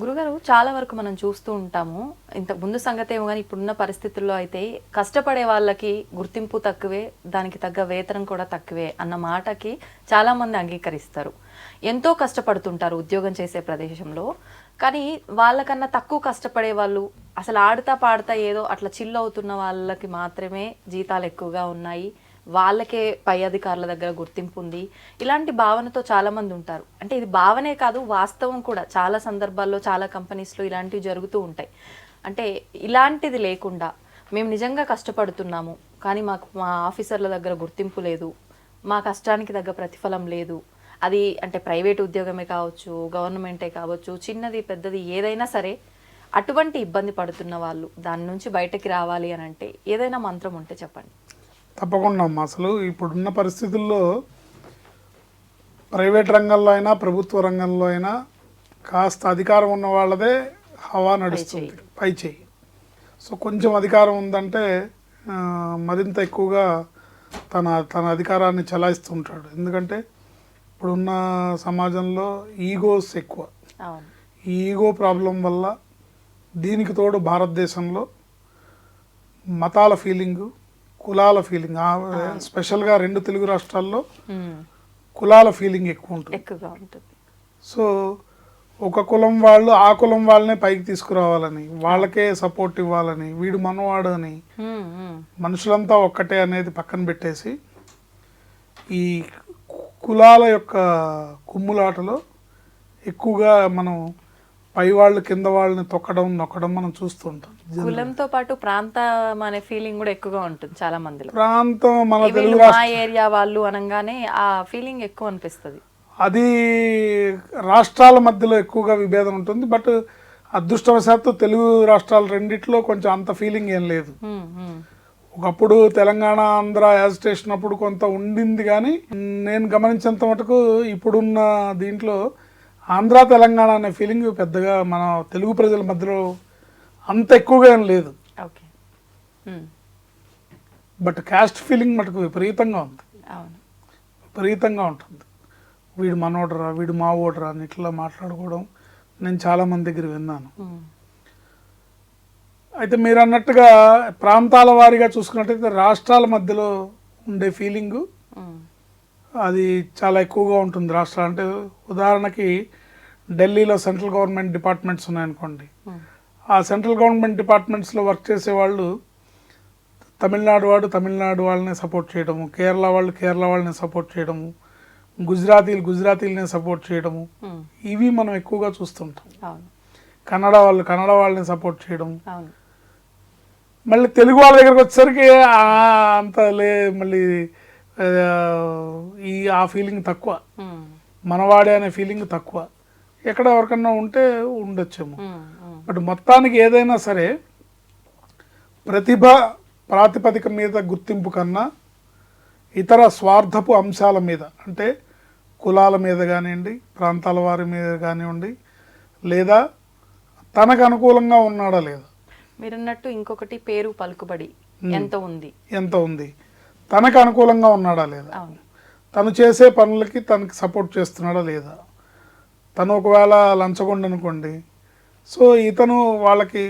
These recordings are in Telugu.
గురుగారు చాలా వరకు మనం చూస్తూ ఉంటాము. ఇంత ముందు సంగతి ఏమో కానీ ఇప్పుడున్న పరిస్థితుల్లో అయితే కష్టపడే వాళ్ళకి గుర్తింపు తక్కువే దానికి తగ్గ వేతనం కూడా తక్కువే అన్న మాటకి చాలా మంది అంగీకరిస్తారు. ఎంతో కష్టపడుతుంటారు ఉద్యోగం చేసే ప్రదేశంలో. కానీ వాళ్ళకన్నా తక్కువ కష్టపడే వాళ్ళు అసలు ఆడుతా పాడుతా ఏదో అట్లా చిల్ అవుతున్న వాళ్ళకి మాత్రమే జీతాలు ఎక్కువగా ఉన్నాయి. వాళ్ళకే పై అధికారుల దగ్గర గుర్తింపు ఉంది. ఇలాంటి భావనతో చాలామంది ఉంటారు. అంటే ఇది భావనే కాదు వాస్తవం కూడా. చాలా సందర్భాల్లో చాలా కంపెనీస్లో ఇలాంటివి జరుగుతూ ఉంటాయి. అంటే ఇలాంటిది లేకుండా మేము నిజంగా కష్టపడుతున్నాము కానీ మాకు మా ఆఫీసర్ల దగ్గర గుర్తింపు లేదు మా కష్టానికి తగ్గ ప్రతిఫలం లేదు. అది అంటే ప్రైవేట్ ఉద్యోగమే కావచ్చు గవర్నమెంటే కావచ్చు చిన్నది పెద్దది ఏదైనా సరే అటువంటి ఇబ్బంది పడుతున్న వాళ్ళు దాని నుంచి బయటకి రావాలి అని అంటే ఏదైనా మంత్రం ఉంటే చెప్పండి. తప్పకుండా అమ్మా. అసలు ఇప్పుడున్న పరిస్థితుల్లో ప్రైవేట్ రంగంలో అయినా ప్రభుత్వ రంగంలో అయినా కాస్త అధికారం ఉన్న వాళ్ళదే హవా నడుస్తుంది. పై చేయి సో కొంచెం అధికారం ఉందంటే మరింత ఎక్కువగా తన తన అధికారాన్ని చలాయిస్తుంటాడు ఎందుకంటే ఇప్పుడున్న సమాజంలో ఈగోస్ ఎక్కువ. ఈ ఈగో ప్రాబ్లం వల్ల దీనికి తోడు భారతదేశంలో మతాల ఫీలింగు కులాల ఫీలింగ్ స్పెషల్గా రెండు తెలుగు రాష్ట్రాల్లో. కులాల ఫీలింగ్ ఎక్కువ ఉంటుంది ఎక్కువగా ఉంటుంది సో ఒక కులం వాళ్ళు ఆ కులం వాళ్ళనే పైకి తీసుకురావాలని వాళ్ళకే సపోర్ట్ ఇవ్వాలని వీడు మనవాడు అని. మనుషులంతా ఒక్కటే అనేది పక్కన పెట్టేసి ఈ కులాల యొక్క కుమ్ములాటలో ఎక్కువగా మనం పై వాళ్ళు కింద వాళ్ళని తొక్కడం నొక్కడం మనం చూస్తుంటాం కులంతో పాటు ప్రాంతం అనే ఫీలింగ్ కూడా ఎక్కువగా ఉంటుంది చాలా మందిలో. ప్రాంతం మన తెలుగు మా ఏరియా వాళ్ళు అనగానే ఆ ఫీలింగ్ ఎక్కువ అనిపిస్తుంది. అది రాష్ట్రాల మధ్యలో ఎక్కువగా విభేదం ఉంటుంది బట్ అదృష్టవశాత్తు తెలుగు రాష్ట్రాలు రెండిట్లో కొంచెం అంత ఫీలింగ్ ఏం లేదు. ఉమ్, ఉమ్. ఒకప్పుడు తెలంగాణ ఆంధ్ర యాజిటేషన్ అప్పుడు కొంత ఉండింది కానీ నేను గమనించినంత మటుకు ఇప్పుడున్న దీంట్లో ఆంధ్ర తెలంగాణ అనే ఫీలింగ్ పెద్దగా మన తెలుగు ప్రజల మధ్యలో అంత ఎక్కువగా ఏం లేదు. బట్ క్యాస్ట్ ఫీలింగ్ మటుకు విపరీతంగా ఉంది. విపరీతంగా ఉంటుంది. వీడు మనోడరా వీడు మా ఓడరా అని ఇట్లా మాట్లాడుకోవడం నేను చాలా మంది దగ్గర విన్నాను. అయితే మీరు అన్నట్టుగా ప్రాంతాల వారీగా చూసుకున్నట్టయితే రాష్ట్రాల మధ్యలో ఉండే ఫీలింగు అది చాలా ఎక్కువగా ఉంటుంది రాష్ట్రాలు. అంటే ఉదాహరణకి ఢిల్లీలో సెంట్రల్ గవర్నమెంట్ డిపార్ట్మెంట్స్ ఉన్నాయనుకోండి. ఆ సెంట్రల్ గవర్నమెంట్ డిపార్ట్మెంట్స్లో వర్క్ చేసే వాళ్ళు తమిళనాడు వాడు తమిళనాడు వాళ్ళని సపోర్ట్ చేయడము కేరళ వాళ్ళు కేరళ వాళ్ళని సపోర్ట్ చేయడము గుజరాతీలు గుజరాతీలని సపోర్ట్ చేయడము. ఇవి మనం ఎక్కువగా చూస్తుంటాం. కన్నడ వాళ్ళు కన్నడ వాళ్ళని సపోర్ట్ చేయడం. మళ్ళీ తెలుగు వాళ్ళ దగ్గరకు వచ్చేసరికి అంత లే మళ్ళీ ఈ ఆ ఫీలింగ్ తక్కువ. మనవాడే అనే ఫీలింగ్ తక్కువ. ఎక్కడ ఎవరికన్నా ఉంటే ఉండొచ్చేమో. బట్ మొత్తానికి ఏదైనా సరే ప్రతిభ ప్రాతిపదిక మీద గుర్తింపు కన్నా ఇతర స్వార్థపు అంశాల మీద అంటే కులాల మీద కానివ్వండి ప్రాంతాల వారి మీద కానివ్వండి లేదా తనకు అనుకూలంగా ఉన్నాడా లేదా. మీరన్నట్టు ఇంకొకటి పేరు పలుకుబడి ఎంత ఉంది? ఎంత ఉంది? తనకు అనుకూలంగా ఉన్నాడా లేదా? తను చేసే పనులకి తనకి సపోర్ట్ చేస్తున్నాడా లేదా? తను ఒకవేళ లంచగొండ అనుకోండి సో ఇతను వాళ్ళకి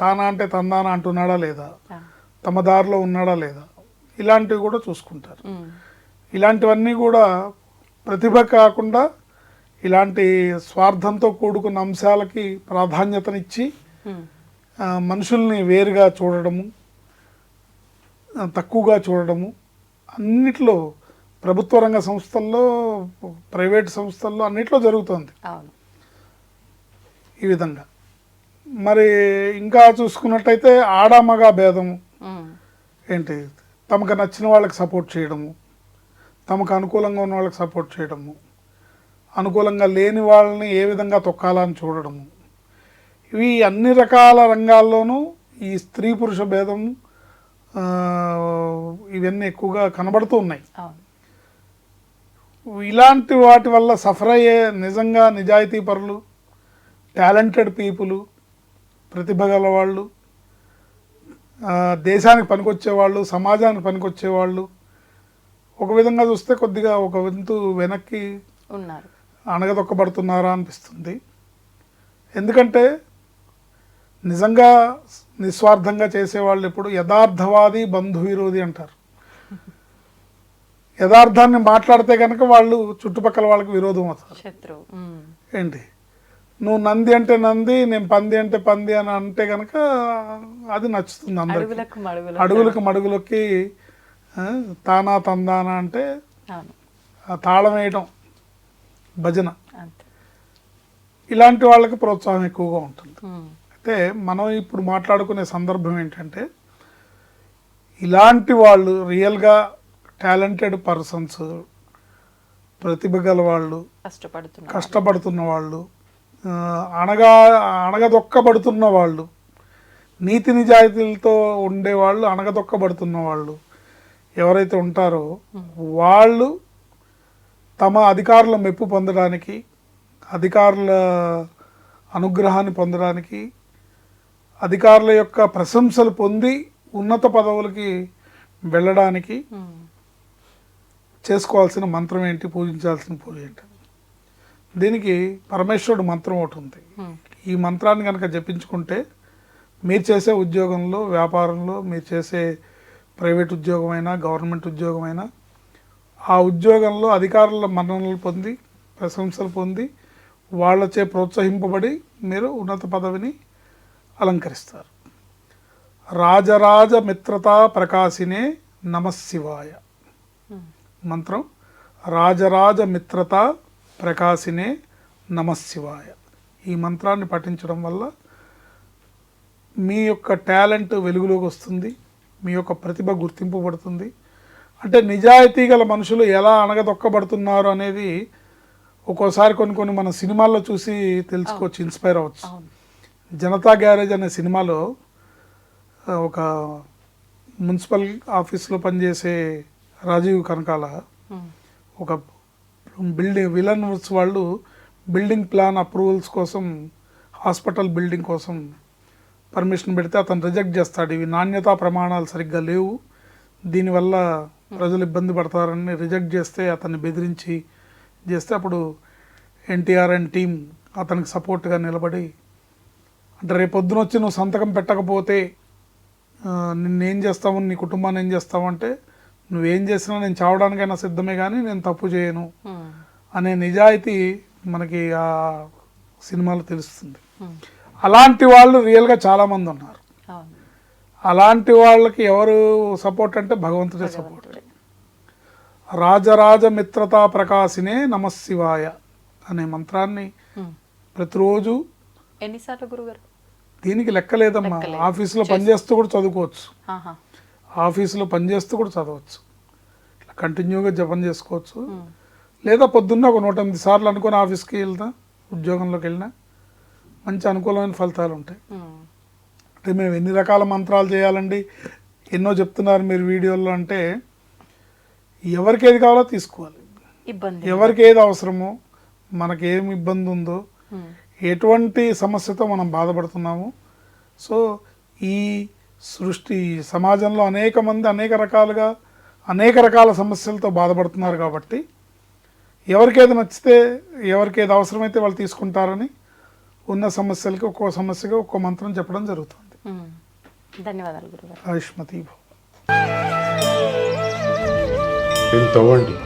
తానా అంటే తందానా అంటున్నాడా లేదా? తమ దారిలో ఉన్నాడా లేదా? ఇలాంటివి కూడా చూసుకుంటారు. ఇలాంటివన్నీ కూడా ప్రతిభ కాకుండా ఇలాంటి స్వార్థంతో కూడుకున్న అంశాలకి ప్రాధాన్యతనిచ్చి మనుషుల్ని వేరుగా చూడడము తక్కువగా చూడడము. అన్నిట్లో ప్రభుత్వ రంగ సంస్థల్లో ప్రైవేట్ సంస్థల్లో అన్నిట్లో జరుగుతుంది. ఈ విధంగా. మరి ఇంకా చూసుకున్నట్టయితే ఆడామగా భేదము. ఏంటి? తమకు నచ్చిన వాళ్ళకి సపోర్ట్ చేయడము. తమకు అనుకూలంగా ఉన్న వాళ్ళకి సపోర్ట్ చేయడము. అనుకూలంగా లేని వాళ్ళని ఏ విధంగా తొక్కాలని చూడడము. ఇవి అన్ని రకాల రంగాల్లోనూ ఈ స్త్రీ పురుష భేదం ఆ, ఇవన్నీ ఎక్కువగా కనబడుతూ ఉన్నాయి. ఇలాంటి వాటి వల్ల సఫర్ అయ్యే నిజంగా నిజాయితీ పరులు టాలెంటెడ్ పీపుల్ ప్రతిభ గల వాళ్ళు దేశానికి పనికొచ్చేవాళ్ళు సమాజానికి పనికొచ్చేవాళ్ళు ఒక విధంగా చూస్తే కొద్దిగా ఒక వంతు వెనక్కి ఉన్నారు. అణగదొక్కబడుతున్నారా అనిపిస్తుంది. ఎందుకంటే నిజంగా నిస్వార్థంగా చేసేవాళ్ళు ఎప్పుడు యథార్థవాది బంధు విరోధి అంటారు. యథార్థాన్ని మాట్లాడితే కనుక వాళ్ళు చుట్టుపక్కల వాళ్ళకి విరోధం అవుతారు. ఏంటి? నువ్వు నంది అంటే నంది నేను పంది అంటే పంది అని అంటే కనుక అది నచ్చుతుంది అందరికి. అడుగులకు మడుగులు అడుగులకు మడుగులకి తానా తందానా అంటే తాళం వేయడం భజన. ఇలాంటి వాళ్ళకి ప్రోత్సాహం ఎక్కువగా ఉంటుంది. అయితే మనం ఇప్పుడు మాట్లాడుకునే సందర్భం ఏంటంటే ఇలాంటి వాళ్ళు రియల్గా టాలెంటెడ్ పర్సన్స్ ప్రతిభ గల వాళ్ళు కష్టపడుతున్నారు కష్టపడుతున్న వాళ్ళు ఆ, అణగా అణగదొక్కబడుతున్న వాళ్ళు నీతి నిజాయితీలతో ఉండేవాళ్ళు అణగదొక్కబడుతున్న వాళ్ళు ఎవరైతే ఉంటారో వాళ్ళు తమ అధికారుల మెప్పు పొందడానికి అధికారుల అనుగ్రహాన్ని పొందడానికి అధికారుల యొక్క ప్రశంసలు పొంది ఉన్నత పదవులకి వెళ్ళడానికి చేసుకోవాల్సిన మంత్రం ఏంటి పూజించాల్సిన పూజ ఏంటి? దీనికి పరమేశ్వరుడు మంత్రం ఒకటి ఉంది. ఈ మంత్రాన్ని కనుక జపించుకుంటే మీరు చేసే ఉద్యోగంలో వ్యాపారంలో మీరు చేసే ప్రైవేట్ ఉద్యోగమైనా గవర్నమెంట్ ఉద్యోగమైనా ఆ ఉద్యోగంలో అధికారుల మన్ననలు పొంది ప్రశంసలు పొంది వాళ్ళచే ప్రోత్సహింపబడి మీరు ఉన్నత పదవిని అలంకరిస్తారు. రాజరాజ మిత్రతా ప్రకాశినే నమశివాయ. మంత్రం రాజరాజ మిత్రత ప్రకాశినే నమశివాయ. ఈ మంత్రాన్ని పఠించడం వల్ల మీ యొక్క టాలెంట్ వెలుగులోకి వస్తుంది మీ యొక్క ప్రతిభ గుర్తింపబడుతుంది. అంటే నిజాయితీ గల మనుషులు ఎలా అణగదొక్కబడుతున్నారు అనేది ఒక్కోసారి కొన్ని కొన్ని మన సినిమాల్లో చూసి తెలుసుకోవచ్చు ఇన్స్పైర్ అవ్వచ్చు. జనతా గ్యారేజ్ అనే సినిమాలో ఒక మున్సిపల్ ఆఫీస్లో పనిచేసే రాజీవ్ కనకాల. ఒక బిల్డింగ్ విలన్స్ వాళ్ళు బిల్డింగ్ ప్లాన్ అప్రూవల్స్ కోసం హాస్పిటల్ బిల్డింగ్ కోసం పర్మిషన్ పెడితే అతను రిజెక్ట్ చేస్తాడు. ఇవి నాణ్యతా ప్రమాణాలు సరిగ్గా లేవు. దీనివల్ల ప్రజలు ఇబ్బంది పడతారని రిజెక్ట్ చేస్తే అతన్ని బెదిరించి చేస్తే అప్పుడు ఎన్టీఆర్ అండ్ టీం అతనికి సపోర్ట్గా నిలబడి అంటే రేపు పొద్దున వచ్చి నువ్వు సంతకం పెట్టకపోతే నిన్నేం చేస్తావు నీ కుటుంబాన్ని ఏం చేస్తావు అంటే నువ్వేం చేసినా నేను చావడానికైనా సిద్ధమే కానీ నేను తప్పు చేయను ఉమ్. అనే నిజాయితీ మనకి ఆ సినిమాలో తెలుస్తుంది ఉమ్. అలాంటి వాళ్ళు రియల్గా చాలామంది ఉన్నారు అలాంటి వాళ్ళకి ఎవరు సపోర్ట్ అంటే భగవంతుడే సపోర్ట్. రాజరాజ మిత్రతా ప్రకాశినే నమశివాయ అనే మంత్రాన్ని ఉమ్. ప్రతిరోజు ఎన్నిసార్లు గురుగారు దీనికి లెక్కలేదమ్మా లెక్కలేదు. ఆఫీసులో పనిచేస్తూ కూడా చదువుకోవచ్చు. ఆఫీసులో పనిచేస్తూ కూడా చదవచ్చు. ఇట్లా కంటిన్యూగా జపం చేసుకోవచ్చు. లేదా పొద్దున్న ఒక నూట ఎనిమిది సార్లు అనుకుని ఆఫీస్కి వెళ్తా ఉద్యోగంలోకి వెళ్ళినా. మంచి అనుకూలమైన ఫలితాలు ఉంటాయి. అంటే మేము ఎన్ని రకాల మంత్రాలు చేయాలండి? ఎన్నో చెప్తున్నారు మీరు వీడియోల్లో అంటే ఎవరికి ఏది కావాలో తీసుకోవాలి. ఇబ్బంది ఎవరికి ఏది అవసరమో మనకి ఇబ్బంది ఉందో. ఎటువంటి సమస్యతో మనం బాధపడుతున్నాము. సో ఈ సృష్టి సమాజంలో అనేక మంది అనేక రకాలుగా అనేక రకాల సమస్యలతో బాధపడుతున్నారు కాబట్టి ఎవరికి ఏది నచ్చితే ఎవరికి ఏది అవసరమైతే వాళ్ళు తీసుకుంటారని ఉన్న సమస్యలకి ఒక్కో సమస్యగా ఒక్కో మంత్రం చెప్పడం జరుగుతుంది. ధన్యవాదాలు గురుగారు. ఆయుష్మతి తవ్వండి